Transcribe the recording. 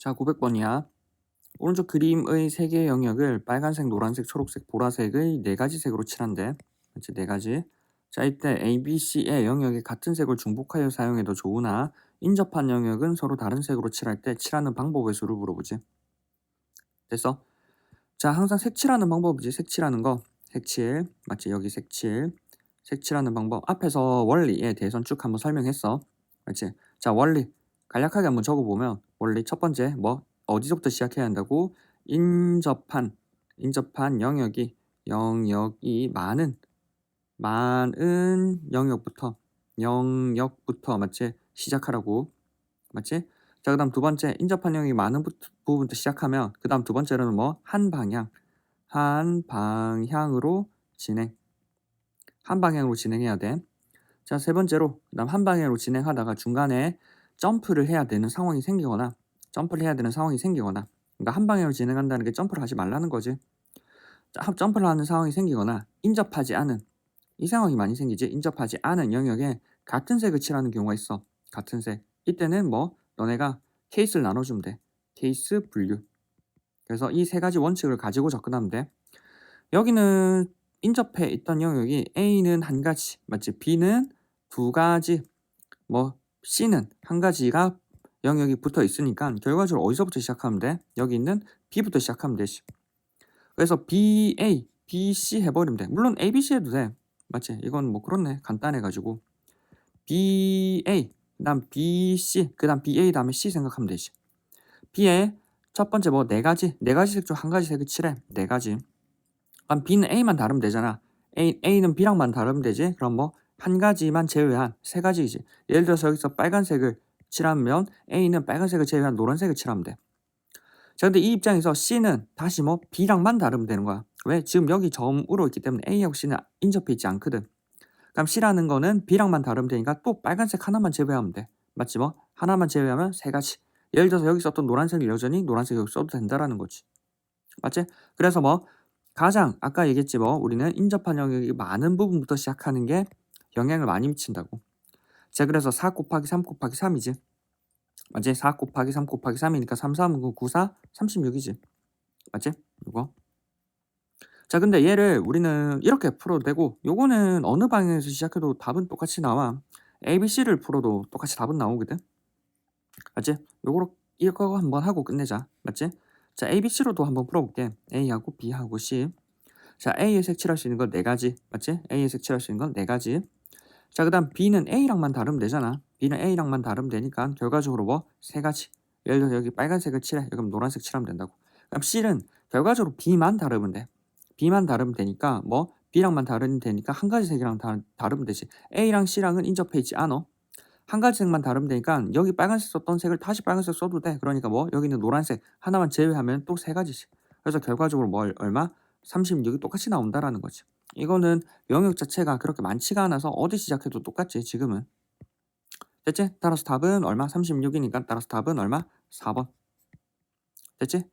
자, 900번이야. 오른쪽 그림의 세 개의 영역을 빨간색, 노란색, 초록색, 보라색의 네 가지 색으로 칠한대. 그렇지, 네 가지. 자, 이때 A, B, C의 영역이 같은 색을 중복하여 사용해도 좋으나 인접한 영역은 서로 다른 색으로 칠할 때 칠하는 방법의 수를 물어보지. 됐어? 자, 항상 색칠하는 방법이지. 색칠하는 거. 색칠. 맞지? 여기 색칠. 색칠하는 방법. 앞에서 원리에 대해서 쭉 한번 설명했어. 맞지? 자, 원리. 간략하게 한번 적어보면 원리 첫 번째 뭐 어디서부터 시작해야 한다고? 인접한 인접한 영역이 영역이 많은 많은 영역부터 영역부터 맞지? 시작하라고 맞지? 자 그다음 두 번째 인접한 영역이 많은 부, 부분부터 시작하면 그다음 두 번째로는 뭐 한 방향 한 방향으로 진행 한 방향으로 진행해야 돼. 자 세 번째로 그다음 한 방향으로 진행하다가 중간에 점프를 해야 되는 상황이 생기거나 점프를 해야 되는 상황이 생기거나 그러니까 한 방향으로 진행한다는 게 점프를 하지 말라는 거지. 자, 점프를 하는 상황이 생기거나 인접하지 않은 이 상황이 많이 생기지 인접하지 않은 영역에 같은 색을 칠하는 경우가 있어. 같은 색. 이때는 뭐 너네가 케이스를 나눠주면 돼. 케이스 분류. 그래서 이 세 가지 원칙을 가지고 접근하면 돼. 여기는 인접해 있던 영역이 A는 한 가지, 맞지? B는 두 가지, 뭐 C는 한 가지가 영역이 붙어 있으니까 결과적으로 어디서부터 시작하면 돼? 여기 있는 B부터 시작하면 되지. 그래서 BA, BC 해버리면 돼. 물론 ABC 해도 돼. 맞지? 이건 뭐 그렇네. 간단해가지고. BA, 그 다음 BC, 그 다음 BA 다음에 C 생각하면 되지. B에 첫 번째 뭐 네 가지, 네 가지 색 중 한 가지 색을 칠해. 네 가지. 그럼 B는 A만 다르면 되잖아. A, A는 B랑만 다르면 되지. 그럼 뭐 한 가지만 제외한 세 가지 이지. 예를 들어서 여기서 빨간색을 칠하면 A는 빨간색을 제외한 노란색을 칠하면 돼. 자, 근데 이 입장에서 C는 다시 뭐 B랑만 다르면 되는 거야. 왜? 지금 여기 점으로 있기 때문에 A하고 C는 인접해 있지 않거든. 그럼 C라는 거는 B랑만 다르면 되니까 또 빨간색 하나만 제외하면 돼. 맞지 뭐? 하나만 제외하면 세 가지. 예를 들어서 여기 썼던 노란색을 여전히 노란색 여기 써도 된다라는 거지. 맞지? 그래서 뭐 가장 아까 얘기했지 뭐 우리는 인접한 영역이 많은 부분부터 시작하는 게 영향을 많이 미친다고. 자 그래서 4 곱하기 3 곱하기 3이지. 맞지? 4 곱하기 3 곱하기 3이니까 3, 3은 9, 4, 36이지. 맞지? 이거. 자 근데 얘를 우리는 이렇게 풀어도 되고 요거는 어느 방향에서 시작해도 답은 똑같이 나와. ABC를 풀어도 똑같이 답은 나오거든. 맞지? 요거로 이거 한번 하고 끝내자. 맞지? 자 ABC로도 한번 풀어볼게. A하고 B하고 C. 자 A에 색칠할 수 있는 건 네 가지. 맞지? A에 색칠할 수 있는 건 네 가지. 자, 그 다음 B는 A랑만 다르면 되잖아. B는 A랑만 다르면 되니까 결과적으로 뭐? 세 가지. 예를 들어서 여기 빨간색을 칠해. 여기 노란색 칠하면 된다고. 그럼 C는 결과적으로 B만 다르면 돼. B만 다르면 되니까 뭐? B랑만 다르면 되니까 한 가지 색이랑 다, 다르면 되지. A랑 C랑은 인접해 있지 않아. 한 가지 색만 다르면 되니까 여기 빨간색 썼던 색을 다시 빨간색 써도 돼. 그러니까 뭐? 여기는 노란색 하나만 제외하면 또 세 가지씩. 그래서 결과적으로 뭐 얼마? 36이 똑같이 나온다라는 거지. 이거는 영역 자체가 그렇게 많지가 않아서 어디 시작해도 똑같지 지금은 됐지? 따라서 답은 얼마? 36이니까 따라서 답은 얼마? 4번 됐지?